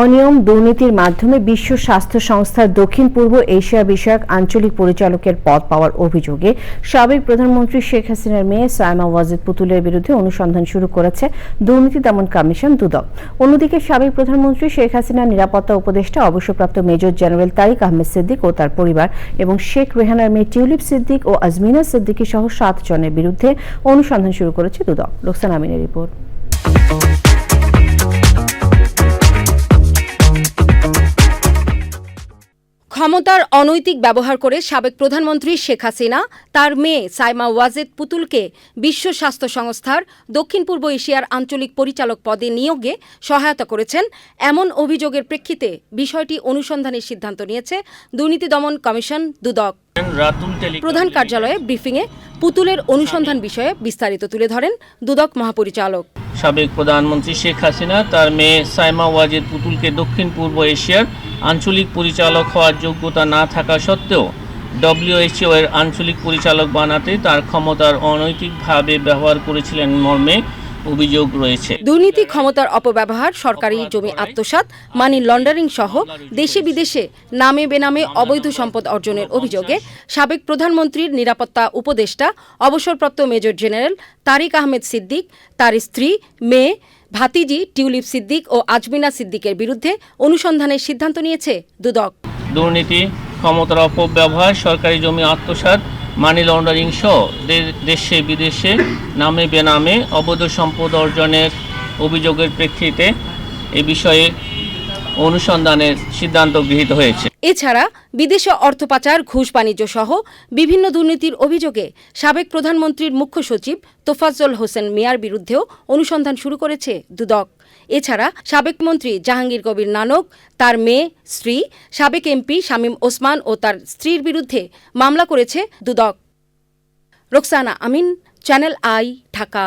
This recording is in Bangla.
অনিয়ম দুর্নীতির মাধ্যমে বিশ্ব স্বাস্থ্য সংস্থার দক্ষিণ পূর্ব এশিয়া বিষয়ক আঞ্চলিক পরিচালকের পদ পাওয়ার অভিযোগে সাবেক প্রধানমন্ত্রী শেখ হাসিনার মেয়ে সায়মা ওয়াজেদ পুতুলের বিরুদ্ধে অনুসন্ধান শুরু করেছে দুর্নীতি দমন কমিশন দুদক। অন্যদিকে সাবেক প্রধানমন্ত্রী শেখ হাসিনার নিরাপত্তা উপদেষ্টা, অবসরপ্রাপ্ত মেজর জেনারেল তারিক আহমেদ সিদ্দিক ও তার পরিবার এবং শেখ রেহানার মেয়ে টিউলিপ সিদ্দিক ও আজমিনা সিদ্দিকী সহ সাত জনের বিরুদ্ধে অনুসন্ধান শুরু করেছে দুদক। লোকসান আমিনের রিপোর্ট। ক্ষমতার অনৈতিক ব্যবহার করে সাবেক প্রধানমন্ত্রী শেখ হাসিনা তার মেয়ে সাইমা ওয়াজেদ পুতুলকে বিশ্ব স্বাস্থ্য সংস্থার দক্ষিণ পূর্ব এশিয়ার আঞ্চলিক পরিচালক পদে নিয়োগে সহায়তা করেছেন। এমন অভিযোগের প্রেক্ষিতে বিষয়টি অনুসন্ধানের সিদ্ধান্ত নিয়েছে দুর্নীতি দমন কমিশন দুদক। প্রধান কার্যালয়ে ব্রিফিংয়ে পুতুলের অনুসন্ধান বিষয়ে বিস্তারিত তুলে ধরেন দুদক মহাপরিচালক। সাবেক প্রধানমন্ত্রী শেখ হাসিনা, তার মেয়ে সাইমা ওয়াজেদ পুতুলকে দক্ষিণ পূর্ব এশিয়ার আঞ্চলিক পরিচালক হওয়ার যোগ্যতা না থাকা সত্ত্বেও ডব্লিউএইচও এর আঞ্চলিক পরিচালক বানাতে তার ক্ষমতার অনৈতিকভাবে ব্যবহার করেছিলেন মর্মে অভিযোগ রয়েছে। দুর্নীতি ক্ষমতার অপব্যবহার সরকারি জমি আত্মসাৎ মানি লন্ডারিং সহ দেশে বিদেশে নামে বেনামে অবৈধ সম্পদ অর্জনের অভিযোগে সাবেক প্রধানমন্ত্রীর নিরাপত্তা উপদেষ্টা অবসরপ্রাপ্ত মেজর জেনারেল তারিক আহমেদ সিদ্দিক তার স্ত্রী মেয়ে ভাতিজি টিউলিপ সিদ্দিক ও আজমিনা সিদ্দিকের বিরুদ্ধে অনুসন্ধানের সিদ্ধান্ত নিয়েছে দুদক। দুর্নীতি ক্ষমতার অপব্যবহার সরকারি জমি আত্মসাৎ মানি লন্ডারিং সহ দেশে বিদেশে, নামে বেনামে অবৈধ সম্পদ অর্জনের অভিযোগের প্রেক্ষিতে এ বিষয়ে অনুসন্ধানের সিদ্ধান্ত গৃহীত হয়েছে। এছাড়া বিদেশে অর্থ পাচার, ঘুষ বাণিজ্য সহ বিভিন্ন দুর্নীতির অভিযোগে সাবেক প্রধানমন্ত্রীর মুখ্য সচিব তোফাজ্জল হোসেন মিয়ার বিরুদ্ধেও অনুসন্ধান শুরু করেছে দুদক। এছাড়া সাবেক মন্ত্রী জাহাঙ্গীর কবির নানক, তার মেয়ে, স্ত্রী, সাবেক এমপি শামীম ওসমান ও তার স্ত্রীর বিরুদ্ধে মামলা করেছে দুদক। Roksana Amin, channel I, Dhaka.